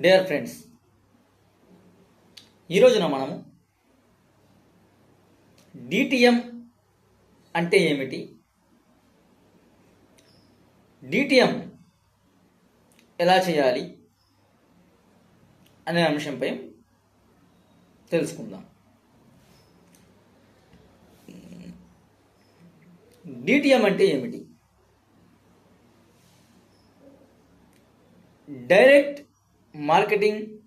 Dear friends ఈరోజున మనము DTM అంటే ఏమిటి? డిటిఎం ఎలా చేయాలి అనే అంశంపై తెలుసుకుందాం. డిటిఎం అంటే ఏమిటి? డైరెక్ట్ మార్కెటింగ్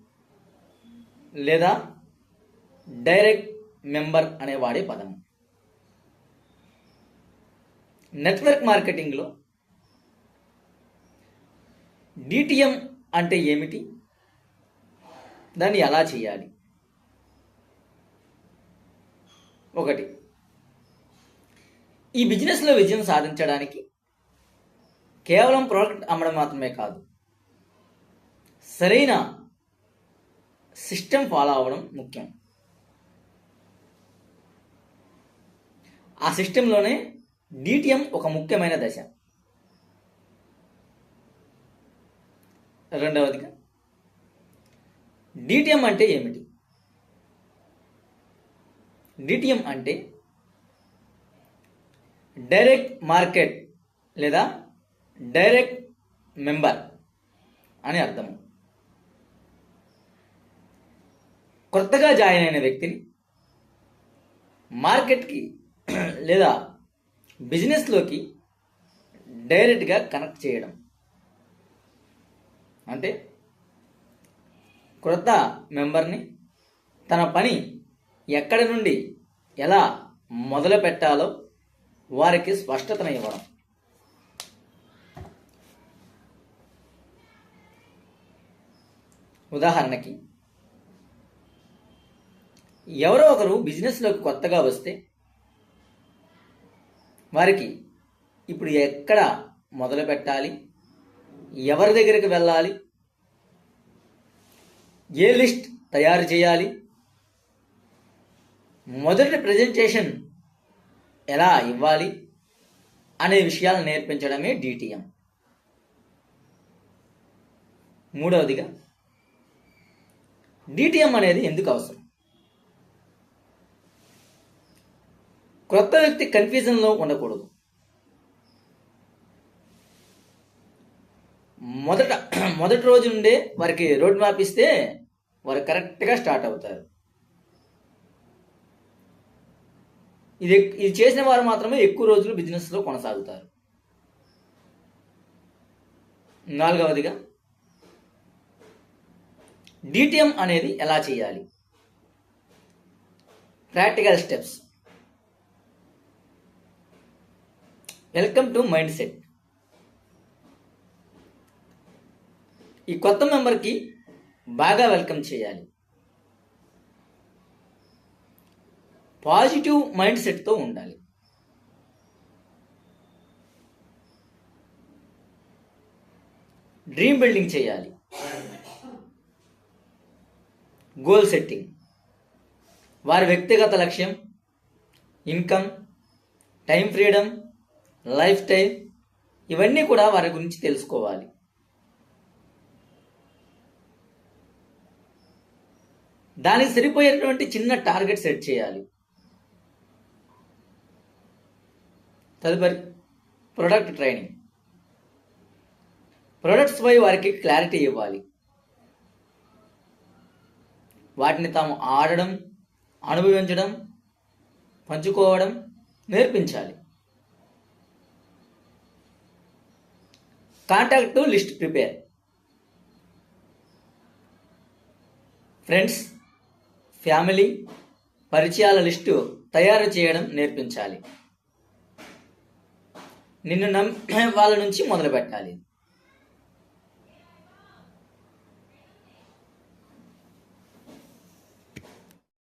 లేదా డైరెక్ట్ మెంబర్ అనే వాడే పదం. నెట్వర్క్ మార్కెటింగ్లో డిటిఎం అంటే ఏమిటి? దాన్ని ఎలా చేయాలి? ఒకటి. ఈ బిజినెస్లో విజయం సాధించడానికి కేవలం ప్రోడక్ట్ అమ్మడం మాత్రమే కాదు సరైన సిస్టమ్ ఫాలో అవ్వడం ముఖ్యం. ఆ సిస్టంలోనే డిటిఎం ఒక ముఖ్యమైన దశ. రెండవదిగా డిటిఎం అంటే ఏమిటి? డిటిఎం అంటే డైరెక్ట్ మార్కెట్ లేదా డైరెక్ట్ మెంబర్ అని అర్థం కొత్తగా జాయిన్ అయిన వ్యక్తిని మార్కెట్కి లేదా బిజినెస్లోకి డైరెక్ట్గా కనెక్ట్ చేయడం. అంటే క్రొత్త మెంబర్ని తన పని ఎక్కడి నుండి ఎలా మొదలు పెట్టాలో వారికి స్పష్టతను ఇవ్వడం. ఉదాహరణకి ఎవరో ఒకరు బిజినెస్లోకి కొత్తగా వస్తే వారికి ఇప్పుడు ఎక్కడ మొదలు పెట్టాలి? ఎవరి దగ్గరికి వెళ్ళాలి? ఏ లిస్ట్ తయారు చేయాలి? మొదటి ప్రజెంటేషన్ ఎలా ఇవ్వాలి అనే విషయాలు నేర్పించడమే డిటిఎం మూడవదిగా డిటిఎం అనేది ఎందుకు అవసరం? క్రొత్త వ్యక్తి కన్ఫ్యూజన్లో ఉండకూడదు. మొదట మొదటి రోజు నుండే వారికి రోడ్ మ్యాప్ ఇస్తే వారు కరెక్ట్గా స్టార్ట్ అవుతారు. ఇది ఇది చేసిన వారు మాత్రమే ఎక్కువ రోజులు బిజినెస్లో కొనసాగుతారు. నాలుగవదిగా డిటిఎం అనేది ఎలా చేయాలి? Practical steps. Welcome to mind set ఈ కొత్త మెంబర్కి బాగా వెల్కమ్ చేయాలి. పాజిటివ్ మైండ్ సెట్తో ఉండాలి. డ్రీమ్ బిల్డింగ్ చేయాలి. గోల్ సెట్టింగ్ వారి వ్యక్తిగత లక్ష్యం income time freedom life style ఇవన్నీ కూడా వారి గురించి తెలుసుకోవాలి. దానికి సరిపోయేటువంటి చిన్న టార్గెట్ సెట్ చేయాలి. తదుపరి ప్రొడక్ట్ ట్రైనింగ్. ప్రొడక్ట్స్ పై వారికి క్లారిటీ ఇవ్వాలి. వాటిని తాము ఆడడం అనుభవించడం పంచుకోవడం నేర్పించాలి. Contact to list prepare. Friends family పరిచయాల list తయారు చేయడం నేర్పించాలి. నిన్ను నమ్మే వాళ్ళ నుంచి మొదలు పెట్టాలి